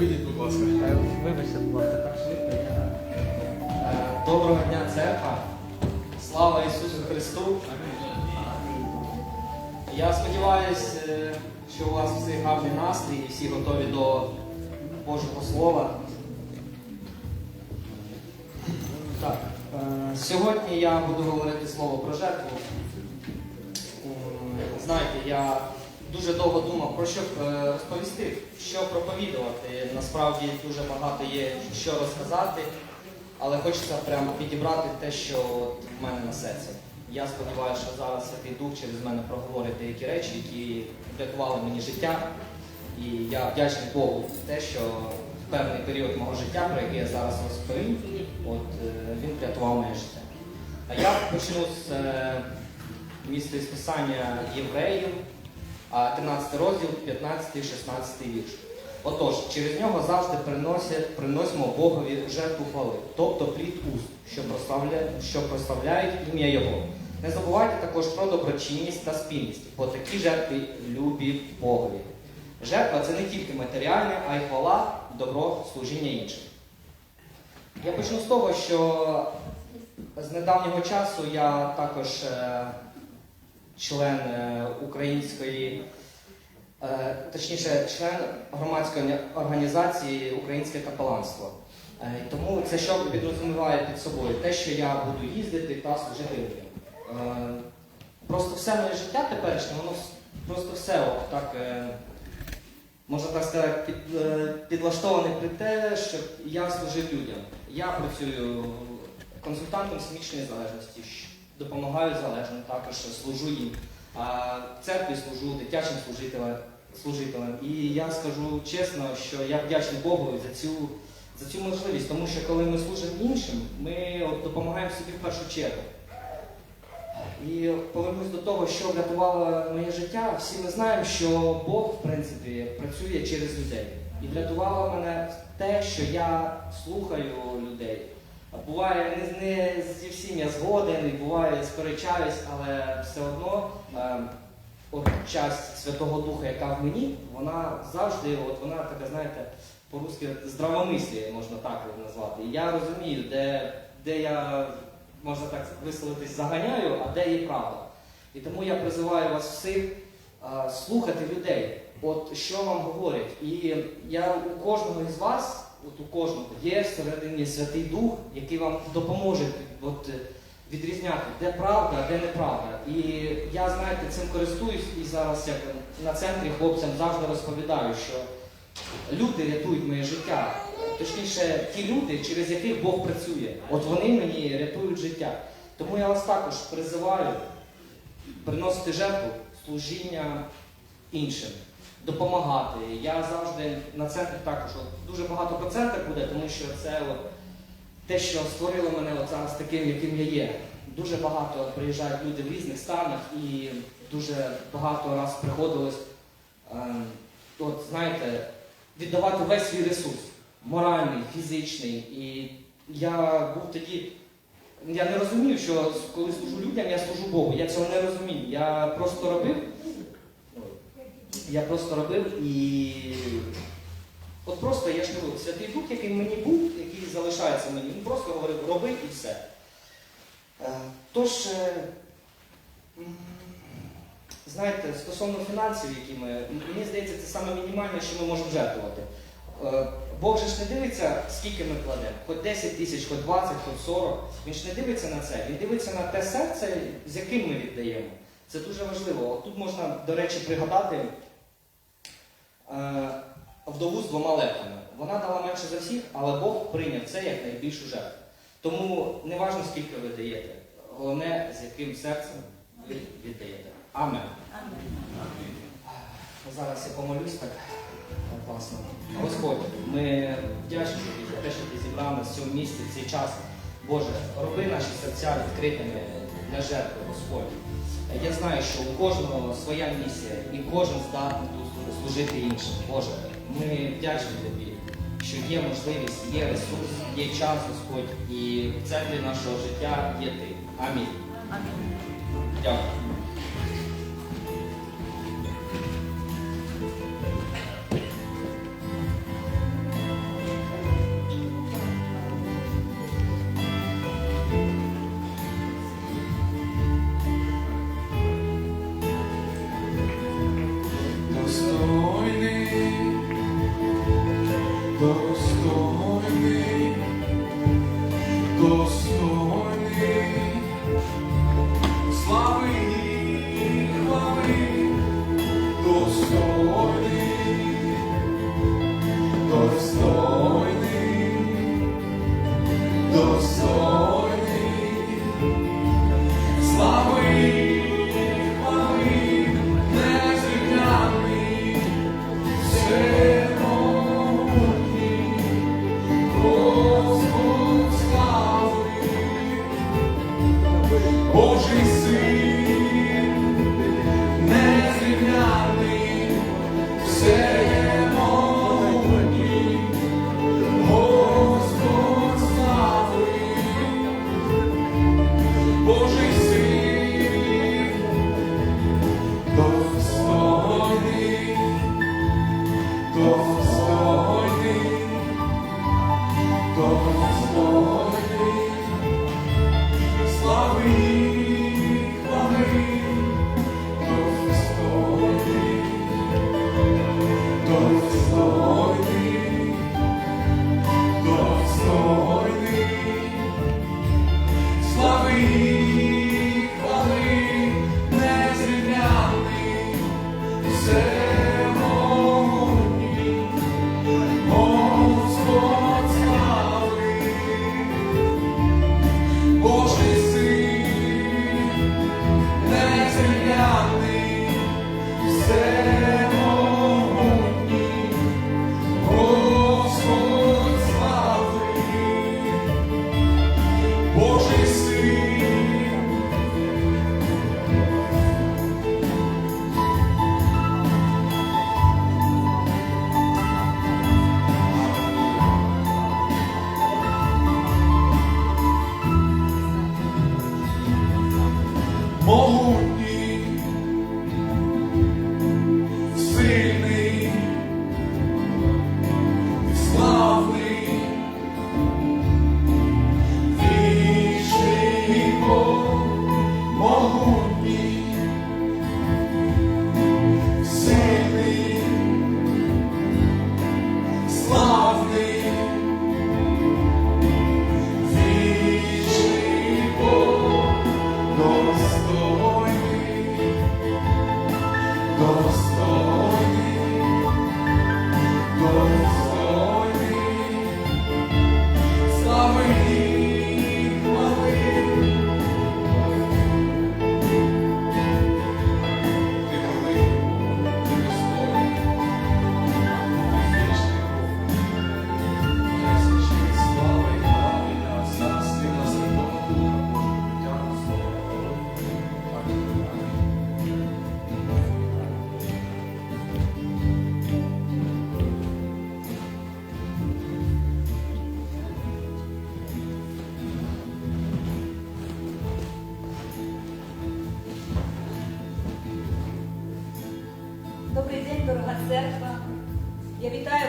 Вийдіть, будь ласка. Е, Вибачте, будь ласка, швидко. Е, Доброго дня, церква. Слава Ісусу Христу. Я сподіваюся, що у вас всіх гарний настрій і всі готові до Божого Слова. Так, е, сьогодні я буду говорити слово про жертву. Знаєте, я дуже довго думав про що е, розповісти, що проповідувати. Насправді дуже багато є що розказати, але хочеться прямо підібрати те, що от в мене на серці. Я сподіваюся, що зараз Святий Дух через мене проговорить деякі речі, які врятували мені життя. І я вдячний Богу за те, що в певний період мого життя, про який я зараз розповім, от е, він врятував моє життя. А я почну з е, місця із писання євреїв, 13 розділ, 15-16 вірш. Отож, через нього завжди приносимо Богові жертву хвали, тобто плід уст, що, прославля, що прославляють ім'я Його. Не забувайте також про доброчинність та спільність, бо такі жертви любі Богові. Жертва це не тільки матеріальне, а й хвала, добро, служіння іншим. Я почну з того, що з недавнього часу я також е, член е, української, е, точніше, член громадської організації Українське капеланство. Е, Тому це що підрозуміває під собою? Те, що я буду їздити та служити людям. Просто все моє життя теперішнє, воно просто все так. Можна так сказати, під, е, при те, щоб я служив людям. Я працюю консультантом смічної залежності, допомагаю залежним, також служу їм. А в церкві служу дитячим служителем, служителем. І я скажу чесно, що я вдячний Богу за цю, за цю можливість, тому що коли ми служимо іншим, ми от допомагаємо собі в першу чергу. І повернусь до того, що врятувало моє життя. Всі ми знаємо, що Бог, в принципі, працює через людей. І врятувало мене те, що я слухаю людей. Буває, не, не зі всім я згоден, і буває сперечаюсь, але все одно е, от часть Святого Духа, яка в мені, вона завжди, от вона така, знаєте, по-русски здравомислі, можна так назвати. І я розумію, де, де я можна так висловитись, заганяю, а де є правда. І тому я призиваю вас всіх а, слухати людей, от що вам говорять. І я у кожного із вас, от у кожного, є всередині Святий Дух, який вам допоможе от, е, відрізняти, де правда, а де неправда. І я, знаєте, цим користуюсь і зараз як на центрі хлопцям завжди розповідаю, що люди рятують моє життя. Точніше, ті люди, через яких Бог працює. От вони мені рятують життя. Тому я вас також призиваю приносити жертву служіння іншим, допомагати. Я завжди на центрі також от, дуже багато про центр буде, тому що це от, те, що створило мене от зараз таким, яким я є. Дуже багато приїжджають люди в різних станах і дуже багато раз приходилось, ем, от, знаєте, віддавати весь свій ресурс моральний, фізичний. І я був тоді. Я не розумів, що коли служу людям, я служу Богу. Я цього не розумів. Я просто робив. Я просто робив і. От просто я ж кажу, Святий Дух, який мені був, який залишається мені, він просто говорив, роби і все. Е, Тож, е, знаєте, стосовно фінансів, які ми, мені здається, це саме мінімальне, що ми можемо жертвувати. Е, Бог же ж не дивиться, скільки ми кладемо, хоч 10 тисяч, хоч 20, хоч 40. Він ж не дивиться на це. Він дивиться на те серце, з яким ми віддаємо. Це дуже важливо. Тут можна, до речі, пригадати вдову з двома лепами. Вона дала менше за всіх, але Бог прийняв це як найбільшу жертву. Тому не важливо, скільки ви даєте. Головне, з яким серцем ви віддаєте. Амен. Зараз я помолюсь так класно. Господь, ми вдячні тобі за те, що ти зібрав нас в цьому місці в цей час. Боже, роби наші серця відкритими для жертви, Господь. Я знаю, що у кожного своя місія, і кожен здатний тут служити іншим. Боже, ми вдячні тобі, що є можливість, є ресурс, є час, Господь, і в центрі нашого життя є ти. Амінь. Дякую. Достойний, достойний,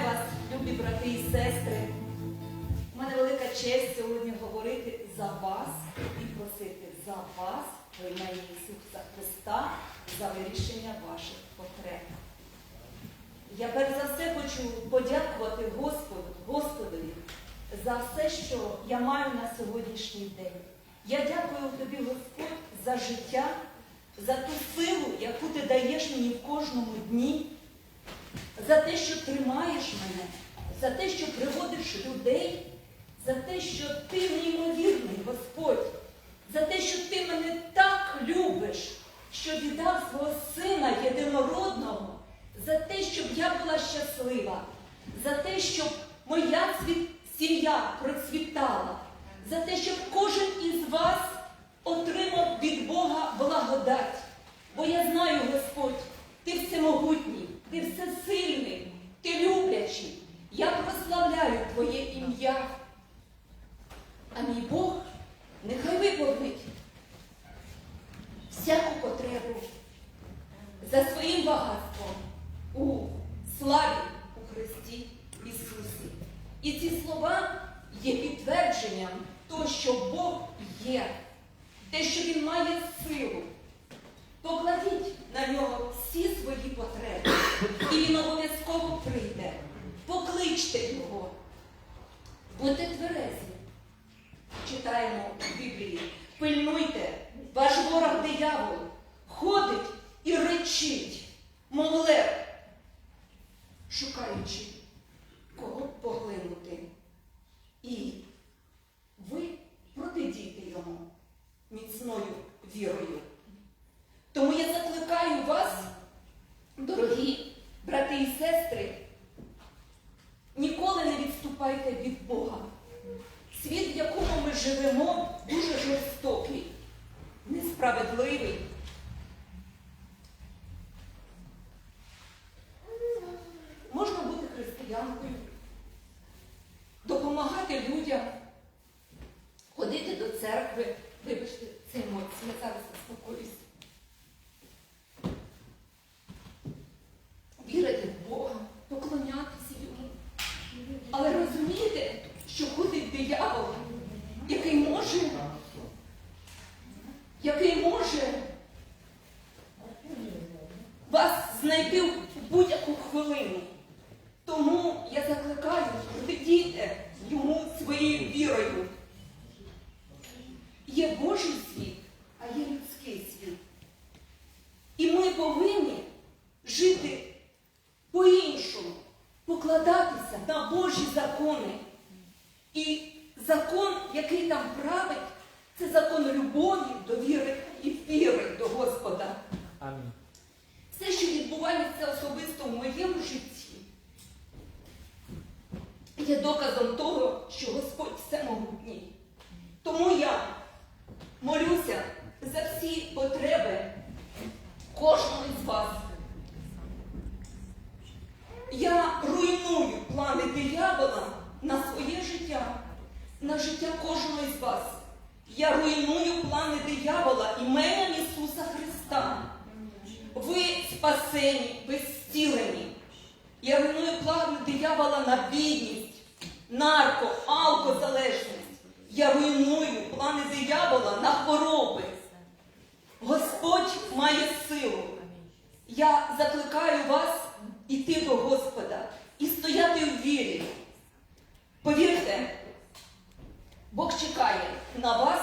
вас, любі брати і сестри. У мене велика честь сьогодні говорити за вас і просити за вас в імені Ісуса Христа за вирішення ваших потреб. Я перш за все хочу подякувати Господу, Господові за все, що я маю на сьогоднішній день. Я дякую тобі, Господь, за життя, за ту силу, яку ти даєш мені в кожному дні, за те, що тримаєш мене, за те, що приводиш людей, за те, що ти неймовірний, Господь, за те, що ти мене так любиш, що віддав свого сина єдинородного, за те, щоб я була щаслива, за те, щоб моя цвіт- сім'я процвітала, за те, щоб кожен із вас отримав від Бога благодать. Бо я знаю, Господь, ти всемогутній, ти всесильний, ти люблячий. Я прославляю Твоє ім'я. А мій Бог нехай виповнить всяку потребу за своїм багатством у славі у Христі Ісусі. І ці слова є підтвердженням того, що Бог є, те, що Він має силу. Покладіть на нього всі свої потреби, і він обов'язково прийде. Покличте його, будьте тверезі. Читаємо в Біблії. Пильнуйте, ваш ворог диявол ходить і речить, мов лев, шукаючи, кого б поглинути. І ви протидійте йому міцною вірою. Тому я закликаю вас, дорогі брати і сестри, ніколи не відступайте від Бога. Світ, в якому ми живемо, дуже жорстокий, несправедливий. Можна бути християнкою, допомагати людям, ходити до церкви. Вибачте, це емоції, я зараз заспокоюсь. Вірити в Бога, поклонятися йому. Але розумієте, що ходить диявол, який може, який може вас знайти в будь-яку хвилину. Тому я закликаю, придійте йому своєю вірою. Є Божий світ, а є людський світ. І ми повинні жити по-іншому, покладатися на Божі закони. І закон, який там править, це закон любові, довіри і віри до Господа. Амінь. Все, що відбувається особисто в моєму житті, є доказом того, що Господь всемогутній. Тому я молюся за всі потреби кожного із вас. Я руйную плани диявола на своє життя, на життя кожного із вас. Я руйную плани диявола іменем Ісуса Христа. Ви спасені, ви зцілені. Я руйную плани диявола на бідність, нарко, алкозалежність. Я руйную плани диявола на хвороби. Господь має силу. Я закликаю вас іти до Господа і стояти в вірі. Повірте, Бог чекає на вас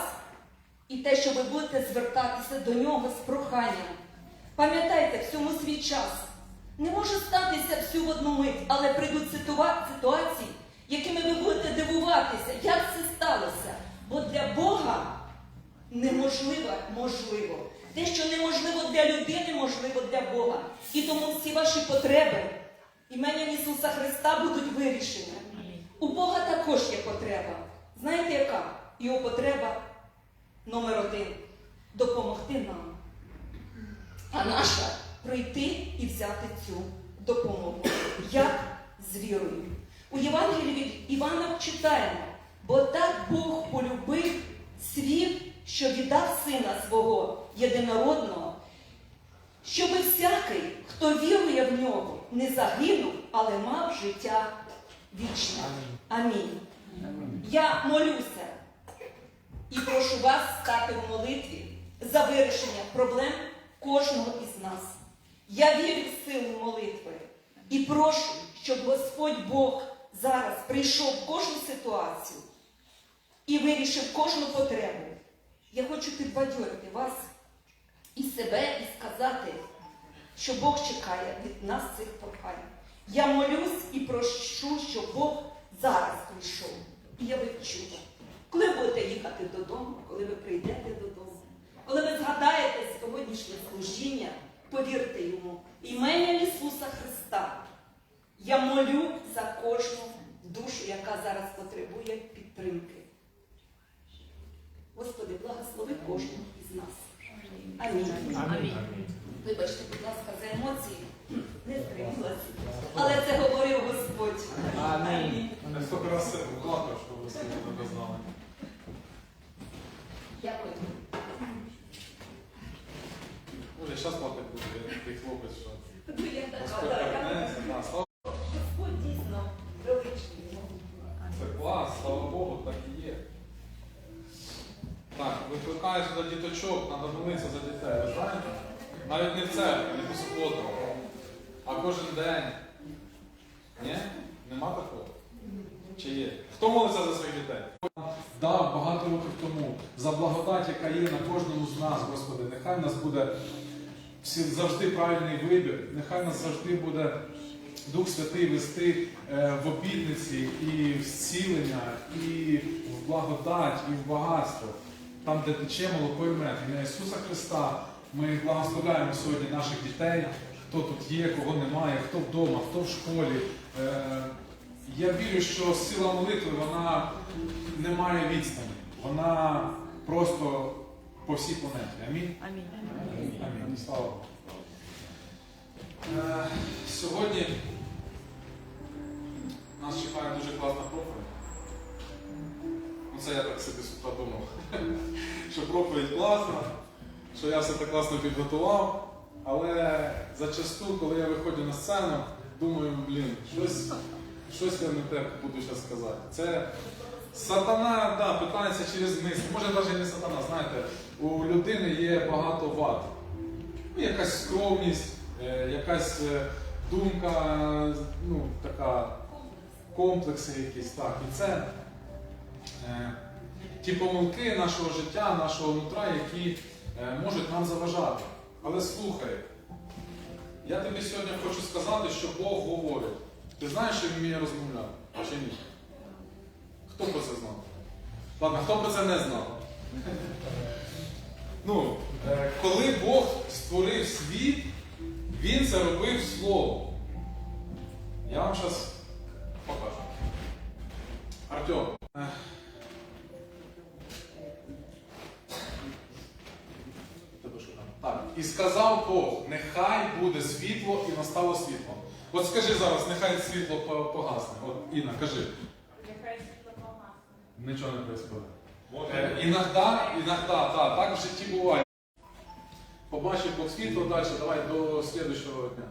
і те, що ви будете звертатися до нього з проханням. Пам'ятайте, всьому свій час. Не може статися всю в одну мить, але прийдуть ситуа- ситуації, якими ви будете дивуватися, як це сталося. Бо для Бога неможливо можливо. Те, що неможливо для людини, можливо для Бога. І тому всі ваші потреби іменем Ісуса Христа будуть вирішені. У Бога також є потреба. Знаєте яка? Його потреба номер один допомогти нам. А наша прийти і взяти цю допомогу. Як з вірою. У Євангелії від Івана читаємо, бо так Бог полюбив світ, що віддав сина свого єдинородного, щоб всякий, хто вірує в нього, не загинув, але мав життя вічне. Амінь. Я молюся і прошу вас стати в молитві за вирішення проблем кожного із нас. Я вірю в силу молитви і прошу, щоб Господь Бог зараз прийшов в кожну ситуацію і вирішив кожну потребу. Я хочу підбадьорити вас і себе, і сказати, що Бог чекає від нас цих прохань. Я молюсь і прошу, щоб Бог зараз прийшов і явив чудо. Коли будете їхати додому, коли ви прийдете додому, коли ви згадаєте сьогоднішнє служіння, повірте йому, ім'я Ісуса Христа. Я молю за кожну душу, яка зараз потребує підтримки. Господи, благослови кожного із нас. Амінь. Амінь. Вибачте, будь ласка, за емоції. Не стрималася. Але це говорив Господь. Амінь. Я стільки раз це плакав, що ви собі не знали. Дякую. Може, зараз плакати буде, як той хлопець, що Ну, я така, Господь да, я- повернеться. Да, слава- Господь дійсно величний. Це клас, слава Богу, так і є. Так, викликаєш до діточок, треба молитися за дітей, ви знаєте? Навіть не в церкві, не по суботам, а кожен день. Ні? Нема такого? Чи є? Хто молиться за своїх дітей? Дав багато років тому за благодать, яка є на кожному з нас, Господи, нехай нас буде завжди правильний вибір, нехай нас завжди буде Дух Святий вести е, в обітниці і в зцілення, і в благодать, і в багатство, там, де тече молоко і мед. Ім'я Ісуса Христа ми благословляємо сьогодні наших дітей, хто тут є, кого немає, хто вдома, хто в школі. Е, Я вірю, що сила молитви вона не має відстані. Вона просто по всій планеті. Амінь. Амінь. Амінь. Слава Богу. Е, Сьогодні нас чекає дуже класна проповідь. Ну це я так собі з утра думав. Що проповідь класна, що я все так класно підготував. Але зачасту, коли я виходжу на сцену, думаю, блін, щось, щось я не те буду зараз сказати. Це сатана да, питається через низ. Може навіть не сатана, знаєте, у людини є багато вад. Ну, якась скромність, е, якась е, думка, ну, така, комплекси якісь. Так. І це ті помилки нашого життя, нашого нутра, які е, можуть нам заважати. Але слухай, я тобі сьогодні хочу сказати, що Бог говорить. Ти знаєш, що він вміє розмовляти? Чи ні? Хто про це знав? Ладно, хто про це не знав? Ну, е, коли Бог створив світ, Він це робив словом. Я вам зараз Бог, нехай буде світло і настало світло. От скажи зараз, нехай світло погасне. От, Інна, кажи. Нехай світло погасне. Нічого не відбувається. Е, Іногда, іногда, так, так в житті буває. Побачив Бог світло далі, давай до слідчого дня.